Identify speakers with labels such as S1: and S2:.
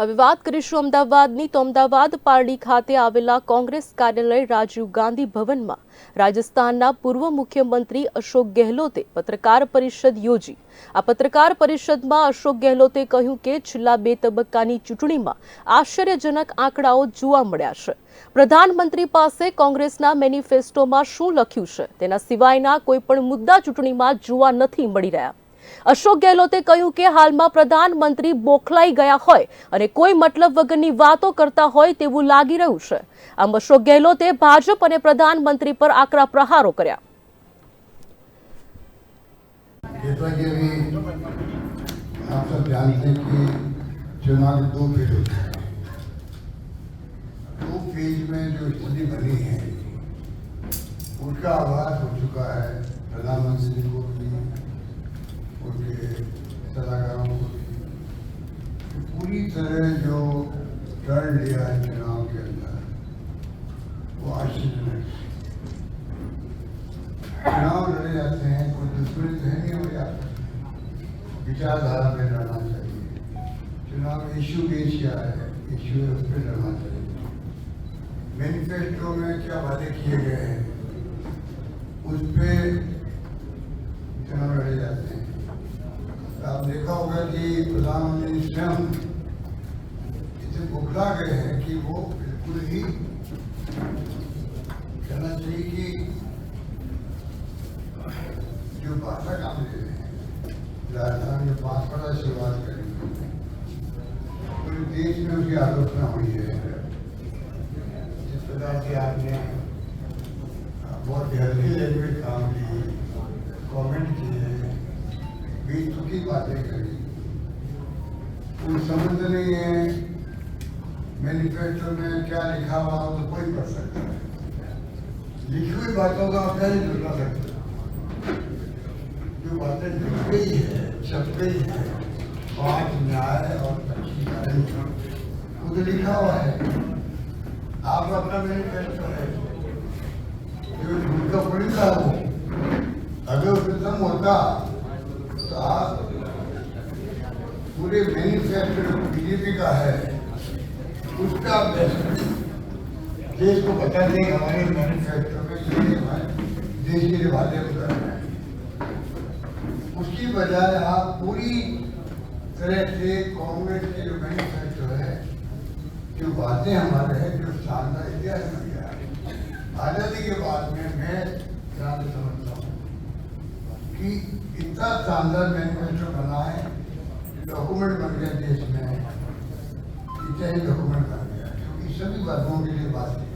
S1: હવે વાત કરીશું અમદાવાદની. તો અમદાવાદ પારડી ખાતે આવેલા કોંગ્રેસ કાર્યાલય રાજીવ ગાંધી ભવનમાં રાજસ્થાનના પૂર્વ મુખ્યમંત્રી અશોક ગેહલોતે પત્રકાર પરિષદ યોજી. આ પત્રકાર પરિષદમાં અશોક ગેહલોતે કહ્યું કે છેલ્લા બે તબક્કાની ચૂંટણીમાં આશ્ચર્યજનક આંકડાઓ જોવા મળ્યા છે. પ્રધાનમંત્રી પાસે કોંગ્રેસના મેનિફેસ્ટોમાં શું લખ્યું છે? તેના સિવાયના કોઈ પણ મુદ્દા ચૂંટણીમાં જોવા નથી મળી રહ્યા. અશોક ગેહલોતે કહ્યું કે હાલમાં પ્રધાનમંત્રી બોખલાઈ ગયા હોય અને કોઈ મતલબ વગરની વાતો કરતા હોય તેવું લાગી રહ્યું છે આમ અશોક ગેહલોતે ભાજપ અને પ્રધાનમંત્રી પર આકરા પ્રહારો કર્યા
S2: जैसा कि अभी आप सब जानते हैं कि चुनाव के दो फेज होते हैं दो फेज में जो स्थिति बनी है उसका आभास हो चुका है प्रधानमंत्री को भी उनके सलाहकारों को भी कि पूरी तरह जो टर्न लिया है चुनाव के अंदर, वो आश्चर्यजनक चुनाव लड़े जाते हैं, कोई दुश्मनी तो नहीं हो जाता विचारधारा में लड़ना चाहिए। चुनाव इश्यू बेस क्या है? इश्यू है उस पर लड़ना चाहिए। मैनिफेस्टो में क्या वादे किए गए हैं? उस पे चुनाव लड़े जाते हैं तो आप देखा होगा कि प्रधानमंत्री स्वयं इसे बुखला गए हैं कि वो बिल्कुल ही कहना चाहिए कि जो भाषा काम ले रहे हैं राजधानी में पाँच बड़ा शुरुआत करेंगे पूरे देश में उसकी आलोचना हुई है। जिस प्रकार से आपने बहुत हेल्दी लैंग्वेज काम की कमेंट किए बीच की बातें करी। कोई समझ नहीं है मैनिफेस्टो में क्या लिखा हुआ तो कोई पढ़ सकता है। लिखी हुई बातों का आप कैसे जुड़ना सकते? जो बातें लिख गई है, छप गई है पाँच न्याय और वो तो लिखा हुआ है। आप अपना मैनिफेस्टो है। जो झूठ का पड़ी था वो। अगर उसमें होता तो आप पूरे जो बीजेपी का है, उसका देश को बता दें हमारे मैनिफेस्टो में ये देश के वादे उतर रहे हैं। उसकी बजाय आप पूरी तरह से कांग्रेस के जो मैनिफेस्टो है, जो बातें हमारे हैं, जो शानदार इतिहास बन गया है, आज़ादी के बाद में मैं ध्यान समझता हूँ कि इतना शानदार मैनिफेस्टो बना डॉक्यूमेंट बन गया देश में इतिहास डॉक्यूमेंट बन गया, क्योंकि सभी वर्गों के लिए बात की के